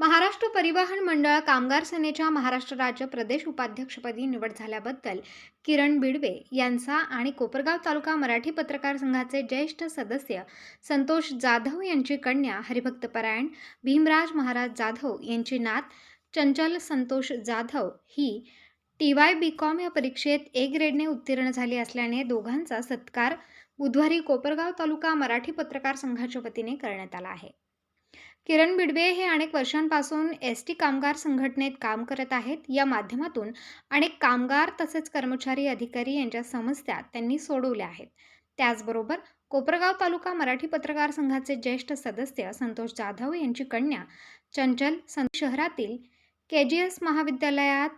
महाराष्ट्र परिवहन मंडळ कामगार सेनेच्या महाराष्ट्र राज्य प्रदेश उपाध्यक्षपदी निवड झाल्याबद्दल किरण बिडवे यांचा आणि कोपरगाव तालुका मराठी पत्रकार संघाचे ज्येष्ठ सदस्य संतोष जाधव यांची कन्या हरिभक्त परायण भीमराज महाराज जाधव यांची नात चंचल संतोष जाधव ही टी वाय बी कॉम या परीक्षेत ए ग्रेडने उत्तीर्ण झाली असल्याने दोघांचा सत्कार बुधवारी कोपरगाव तालुका मराठी पत्रकार संघाच्या वतीने करण्यात आला आहे. किरण बिडवे हे अनेक वर्षांपासून एस टी कामगार संघटनेत काम करत आहेत. या माध्यमातून अनेक कामगार तसेच कर्मचारी अधिकारी यांच्या समस्या त्यांनी सोडवल्या आहेत. त्याचबरोबर कोपरगाव तालुका मराठी पत्रकार संघाचे ज्येष्ठ सदस्य संतोष जाधव यांची कन्या चंचल सं शहरातील के जी एस महाविद्यालयात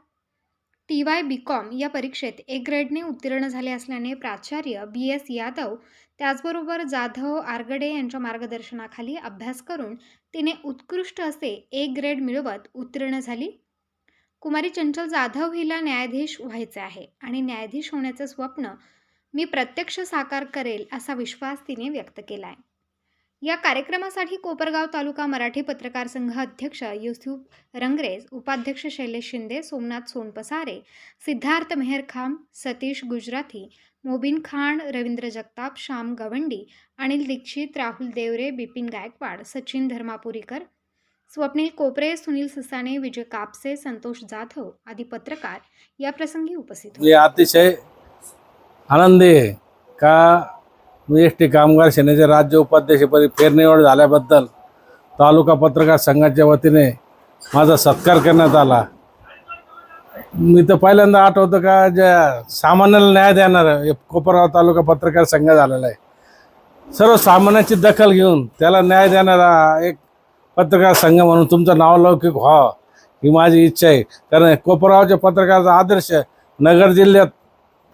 टी वाय बी कॉम या परीक्षेत ए ग्रेडने उत्तीर्ण झाले असल्याने प्राचार्य बी एस यादव त्याचबरोबर जाधव आरगडे यांच्या मार्गदर्शनाखाली अभ्यास करून तिने उत्कृष्ट असे ए ग्रेड मिळवत उत्तीर्ण झाली. कुमारी चंचल जाधव हिला न्यायाधीश व्हायचे आहे आणि न्यायाधीश होण्याचं स्वप्न मी प्रत्यक्ष साकार करेल असा विश्वास तिने व्यक्त केला आहे या कार्यक्रमासाठी कोपरगाव तालुका मराठी पत्रकार संघ अध्यक्ष युसुफ रंगरेज उपाध्यक्ष शैलेश शिंदे सोमनाथ सोनपसारे सिद्धार्थ मेहरखाम सतीश गुजराथी मोबिन खान रवींद्र जगताप श्याम गवंडी अनिल दीक्षित राहुल देवरे बिपिन गायकवाड सचिन धर्मापुरीकर स्वप्नील कोपरे सुनील ससाने विजय कापसे संतोष जाधव आदी पत्रकार या प्रसंगी उपस्थित होते. अतिशय आनंदी का एस टी कामगार सेनेचे राज्य उपाध्यक्षपदी फेरनिवड झाल्याबद्दल तालुका पत्रकार संघाच्या वतीने माझा सत्कार करण्यात आला. मी तर पहिल्यांदा आठवतं का ज्या सामान्याला न्याय देणार कोपरगाव तालुका पत्रकार संघ झालेला आहे. सर्व सामान्याची दखल घेऊन त्याला न्याय देणारा एक पत्रकार संघ म्हणून तुमचं नावलौकिक व्हावं ही माझी इच्छा आहे. कारण कोपरगावच्या पत्रकाराचा आदर्श नगर जिल्ह्यात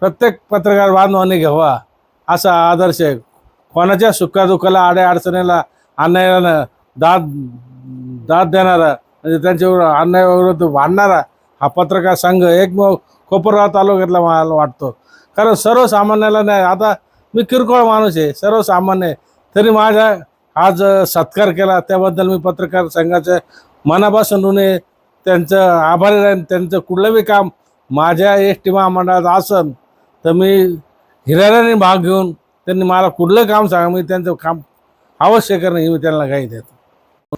प्रत्येक पत्रकार बांधवाने घ्यावा. असा आदर्श आहे. कोणाच्या सुखादुखाला आड्या अडचणीला अन्यायाला दाद दाद देणारा म्हणजे त्यांच्यावर अन्यायाविरुद्ध भांडणारा हा पत्रकार संघ एकमेव कोपरगाव तालुक्यातला मला वाटतो. कारण सर्वसामान्याला नाही. आता मी किरकोळ माणूस आहे. सर्वसामान्य आहे. तरी माझा आज सत्कार केला. त्याबद्दल मी पत्रकार संघाचे मनापासून ऋणी त्यांचं आभारी राहीन. त्यांचं कुठलंही काम माझ्या एस टी महामंडळात असन तर मी हिराऱ्याने भाग घेऊन त्यांनी मला कुठलं काम सांगा मी त्यांचं काम अवश्य करणं हे मी त्यांना काही देतो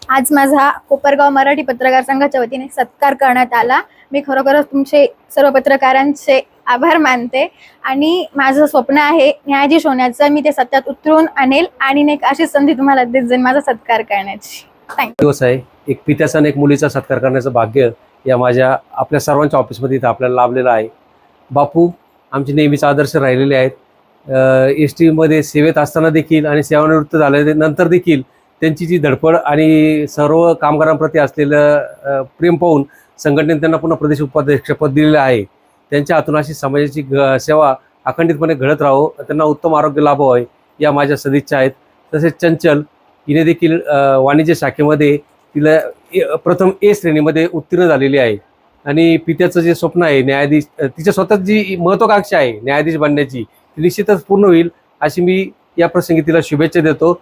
आज माझा कोपरगाव मराठी पत्रकार संघाच्या वतीने सत्कार करण्यात आला. मी खरोखरच तुमचे सर्व पत्रकारांचे आभार मानते. आणि माझं स्वप्न आहे न्यायाधीश होण्याचं मी ते सत्यात उतरून आणेल आणि एक अशी संधी तुम्हाला देत जाईल माझा सत्कार करण्याची. दिवस आहे. एक पित्याचा आणि एक मुलीचा सत्कार करण्याचं भाग्य या माझ्या आपल्या सर्वांच्या ऑफिसमध्ये इथं आपल्याला लाभलेलं आहे. बापू आमचे नेहमीच आदर्श राहिलेले आहेत. एस टीमध्ये सेवेत असताना देखील आणि सेवानिवृत्त झाल्यानंतर नंतर देखील त्यांची जी धडपड आणि सर्व कामगारांप्रती असलेलं प्रेम पाहून संघटनेने त्यांना पुन्हा प्रदेश उपाध्यक्षपद दिलेलं आहे. त्यांच्या हातून अशी समाजाची ग सेवा अखंडितपणे घडत राहो त्यांना उत्तम आरोग्य लाभावं या माझ्या सदिच्छा आहेत. तसेच चंचल हिने देखील वाणिज्य शाखेमध्ये तिला प्रथम ए श्रेणीमध्ये उत्तीर्ण झालेली आहे. आणि पित्याचं जे स्वप्न आहे न्यायाधीश तिच्या स्वतःच जी महत्वाकांक्षा आहे न्यायाधीश बनण्याची ती निश्चितच पूर्ण होईल अशी मी या प्रसंगी तिला शुभेच्छा देतो.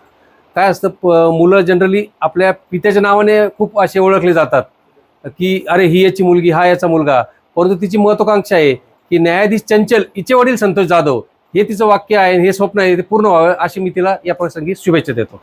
काय असतं प मुलं जनरली आपल्या पित्याच्या नावाने खूप असे ओळखले जातात की अरे ही याची मुलगी हा याचा मुलगा. परंतु तिची महत्वाकांक्षा आहे की न्यायाधीश चंचल हिचे वडील संतोष जाधव हे तिचं वाक्य आहे हे स्वप्न आहे ते पूर्ण व्हावं अशी मी तिला या प्रसंगी शुभेच्छा देतो.